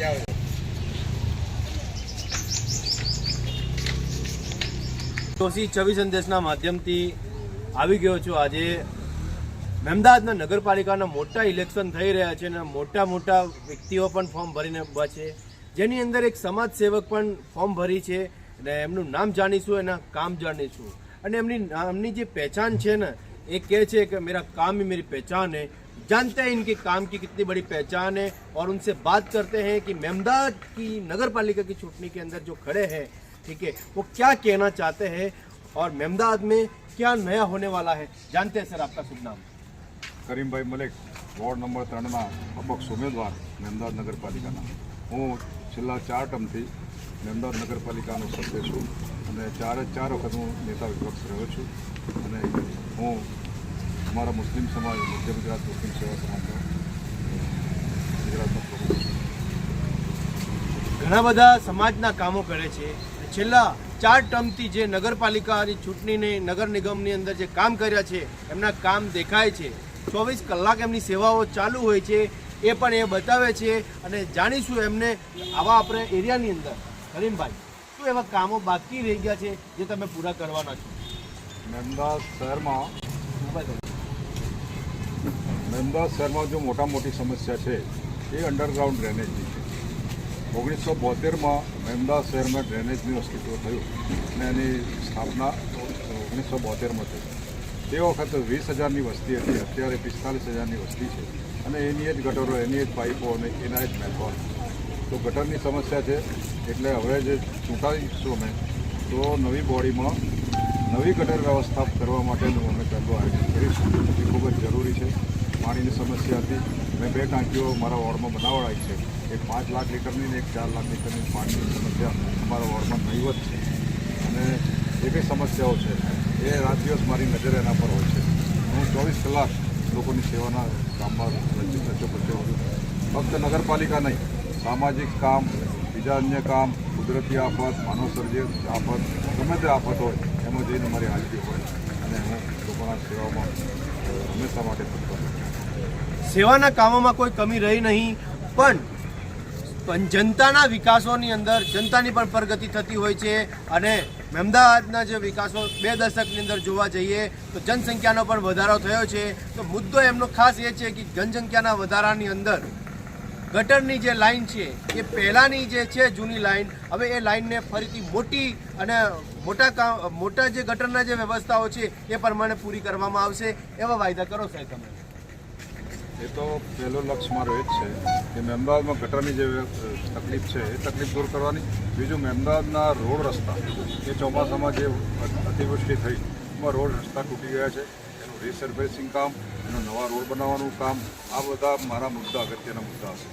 જાઓ તોસી છવી સંદેશના માધ્યમથી આવી ગયો છું. આજે અમદાવાદના નગરપાલિકાના મોટા ઇલેક્શન થઈ રહ્યા છે અને મોટા મોટા વ્યક્તિઓ પણ ફોર્મ ભરીને ઊભા છે. જેની અંદર એક સમાજ સેવક પણ ફોર્મ ભરી છે અને એમનું નામ જાણીશું, એના કામ જાણીશું. અને એમની એમની જે પહેચાન છે ને, એ કહે છે કે, મેરા કામ મેરી પહેચાન હે. जानते हैं इनके काम की कितनी बड़ी पहचान है और उनसे बात करते हैं कि मेमदाद की नगर पालिका की छुटनी के अंदर जो खड़े हैं ठीक है वो क्या कहना चाहते हैं और मेमदाद में क्या नया होने वाला है जानते हैं सर आपका शुभ नाम કરીમભાઈ મલેક વોર્ડ નંબર ત્રણના અપક્ષ ઉમેદવાર મહેમદાદ નગરપાલિકાના હું છેલ્લા ચાર ટર્મથી મહેમદાદ નગરપાલિકાનો સભ્ય છું અને ચારે ચાર વખત હું નેતા વિપક્ષ રહ્યો છું અને હું અમારા મુસ્લિમ સમાજ મધ્ય ગુજરાત મુસ્લિમ સેવા સમાજનો ઘણા બધા સમાજના કામો કરે છે. છેલ્લા ચાર ટર્મથી જે નગરપાલિકાની ચૂંટણીને નગર નિગમની અંદર જે કામ કર્યા છે એમના કામ દેખાય છે. ચોવીસ કલાક એમની સેવાઓ ચાલુ હોય છે. એ પણ એ બતાવે છે અને જાણીશું એમને આવા આપણે એરિયાની અંદર. કરીમભાઈ શું એવા કામો બાકી રહી ગયા છે જે તમે પૂરા કરવાના છો? મહેમદાદ શહેરમાં મહેમદાદ શહેરમાં જો મોટા મોટી સમસ્યા છે, એ અંડરગ્રાઉન્ડ ડ્રેનેજની છે. ઓગણીસો બોતેરમાં અમદાવાદ શહેરમાં ડ્રેનેજનું અસ્તિત્વ થયું અને એની સ્થાપના ઓગણીસો બોતેરમાં થઈ. તે વખત વીસ હજારની વસ્તી હતી, અત્યારે પિસ્તાલીસ હજારની વસ્તી છે અને એની જ ગટરો, એની જ પાઇપો અને એના જ મેનહોલ તો ગટરની સમસ્યા છે, એટલે હવે જે ચૂંટાઈશું અમે, તો નવી બોડીમાં નવી ગટર વ્યવસ્થા કરવા માટેનું અમે પહેલું આયોજન કરીશું. એ ખૂબ જ જરૂરી છે. પાણીની સમસ્યા હતી. મેં બે ટાંકીઓ મારા વોર્ડમાં બનાવડાવી છે. એક પાંચ લાખ લીટરની ને એક ચાર લાખ લીટરની પાણીની સમસ્યા અમારા વોર્ડમાં નહીવત છે. અને જે કંઈ સમસ્યાઓ છે. એ રાત દિવસ મારી નજર એના પર હોય છે. હું ચોવીસ કલાક લોકોની સેવાના કામમાં રચિત રચો બચ્યો છું. ફક્ત નગરપાલિકા નહીં, સામાજિક કામ, બીજા અન્ય કામ, કુદરતી આફત માનવસર્જિત આફત, ગમે તે આફત હોય, એમાં જઈને મારી હાજરી હોય. અને હું લોકોના સેવામાં હંમેશા માટે. સેવાના કામોમાં કોઈ કમી રહી નહીં, પણ પણ જનતાના વિકાસોની અંદર, જનતાની પણ પ્રગતિ થતી હોય છે અને અમદાવાદના જે વિકાસો બે દશકની અંદર જોવા જઈએ, તો જનસંખ્યાનો પણ વધારો થયો છે. તો મુદ્દો એમનો ખાસ એ છે કે જનસંખ્યાના વધારાની અંદર ગટરની જે લાઇન છે, એ પહેલાંની જે છે જૂની લાઇન હવે એ લાઇનને ફરીથી મોટી અને મોટા કામ મોટા જે ગટરના જે વ્યવસ્થાઓ છે, એ પ્રમાણે પૂરી કરવામાં આવશે. એવા વાયદા કરો સાહેબ તમે. એ તો પહેલો લક્ષ્ય મારો એ જ છે. કે મહેમદાવાદમાં ગટરની જે તકલીફ છે એ તકલીફ દૂર કરવાની. બીજું મહેમદાવાદના રોડ રસ્તા. એ ચોમાસામાં જે અતિવૃષ્ટિ થઈ એમાં રોડ રસ્તા તૂટી ગયા છે. એનું રીસર્ફેસિંગ કામ એનું નવા રોડ બનાવવાનું કામ આ બધા મારા મુદ્દા અગત્યના મુદ્દા હશે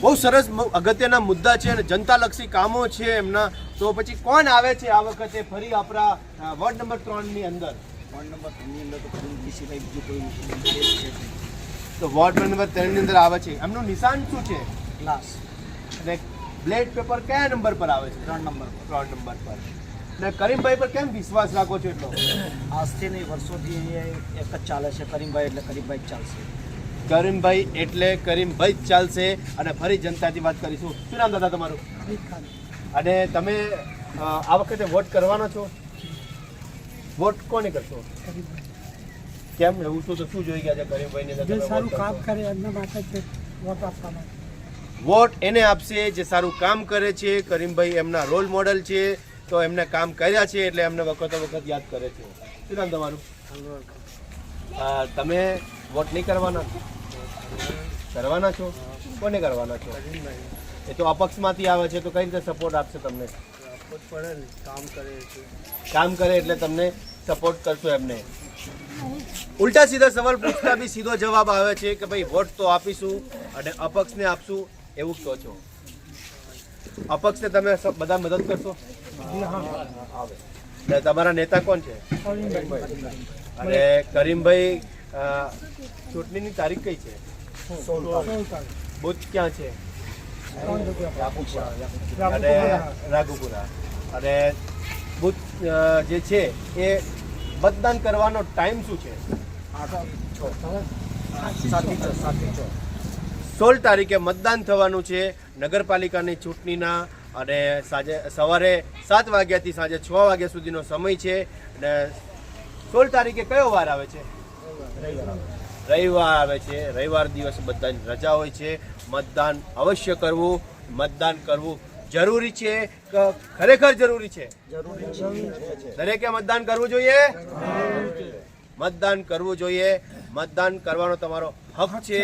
બહુ સરસ અગત્યના મુદ્દા છે અને જનતાલક્ષી કામો છે એમના. તો પછી કોણ આવે છે આ વખતે ફરી આપણા વોર્ડ નંબર ત્રણની અંદર? વોર્ડ નંબર ત્રણની અંદર તો બીજું કોઈ. તો વોર્ડ નંબર ત્રણની અંદર આવે છે. એમનું નિશાન શું છે? ગ્લાસ અને બ્લેડ પેપર કયા નંબર પર આવે છે? ત્રણ નંબર પર. ત્રણ નંબર પર. ને કરીમભાઈ પર કેમ વિશ્વાસ રાખો છો એટલો? આજથી નહીં વર્ષોથી એક જ ચાલે છે કરીમભાઈ એટલે કરીમભાઈ જ ચાલશે. કરીમભાઈ એટલે કરીમભાઈ જ ચાલશે. અને ફરી જનતાથી વાત કરીશું. શું નામ દાદા તમારું? અને તમે આ વખતે વોટ કરવાના છો? વોટ કોને કરશો? કેમ એવું શું તો શું જોઈ ગયા છે કરીમભાઈને જે સારું કામ કરે એમના માટે જ વોટ આપવાનો વોટ એને આપશે જે સારું કામ કરે છે કરીમભાઈ એમના રોલ મોડલ છે તો એમને કામ કર્યા છે એટલે એમને વખતો વખત યાદ કરે છે. શું નામ તમારું? તમે વોટ નહીં કરવાના? કરવાના છો? કોને કરવાના છો? એ તો અપક્ષમાંથી આવે છે તો કઈ રીતે સપોર્ટ આપશે તમને? કામ કરે છે. કામ કરે એટલે તમને સપોર્ટ કરશો એમને. ઉલટા સીધા સવાલ પૂછતા બી સીધો જવાબ આવે છે કે ભાઈ વોટ તો આપીશું અને અપક્ષને આપશું એવું કહો છો? અપક્ષને તમે બધા મદદ કરશો? ને તમારા નેતા કોણ છે? અને કરીમભાઈ ચૂંટણીની તારીખ કઈ છે? બુથ ક્યાં છે? અને રાઘુપુરા. અને બુથ જે છે એ મતદાન કરવાનો ટાઈમ શું છે? સોળ તારીખે મતદાન થવાનું છે. નગરપાલિકાની ચૂંટણીના અને સાંજે સવારે સાત વાગ્યાથી સાંજે છ વાગ્યા સુધીનો સમય છે. અને સોળ તારીખે કયો વાર આવે છે? રવિવાર આવે છે. રવિવાર દિવસ બધાની રજા હોય છે. મતદાન અવશ્ય કરવું. મતદાન કરવું જરૂરી છે ખરેખર જરૂરી છે? દરેકે મતદાન કરવું જોઈએ? મતદાન કરવું જોઈએ. મતદાન કરવાનો તમારો હક છે.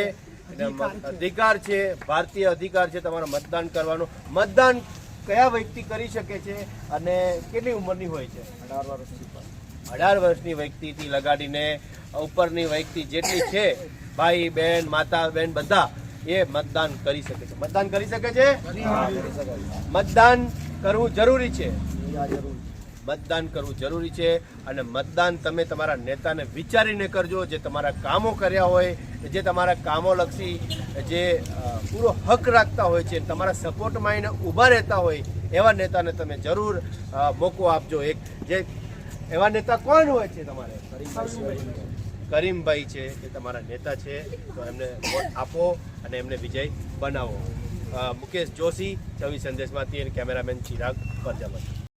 અધિકાર છે. ભારતીય અધિકાર છે તમારો મતદાન કરવાનો. મતદાન કયા વ્યક્તિ કરી શકે છે અને કેટલી ઉંમરની હોય છે? અઢાર વર્ષની અઢાર વર્ષની વ્યક્તિથી લગાડીને ઉપરની વ્યક્તિ જેટલી છે ભાઈ બહેન માતા બહેન બધા એ મતદાન કરી શકે છે. મતદાન કરી શકે છે? મતદાન કરવું જરૂરી છે. મતદાન કરવું જરૂરી છે અને મતદાન તમે તમારા નેતાને વિચારીને કરજો જે તમારા કામો કર્યા હોય, જે તમારા કામો લક્ષી જે પૂરો હક રાખતા હોય છે, તમારા સપોર્ટમાં એને ઊભા રહેતા હોય, એવા નેતાને તમે જરૂર મોકો આપજો. એક જે એવા નેતા કોણ હોય છે તમારે? કરીમભાઈ છે એ તમારા નેતા છે, તો એમને વોટ આપો અને એમને વિજય બનાવો. મુકેશ જોશી, છવ્વીસ સંદેશમાંથી કેમેરામેન ચિરાગ પ્રજાપતિ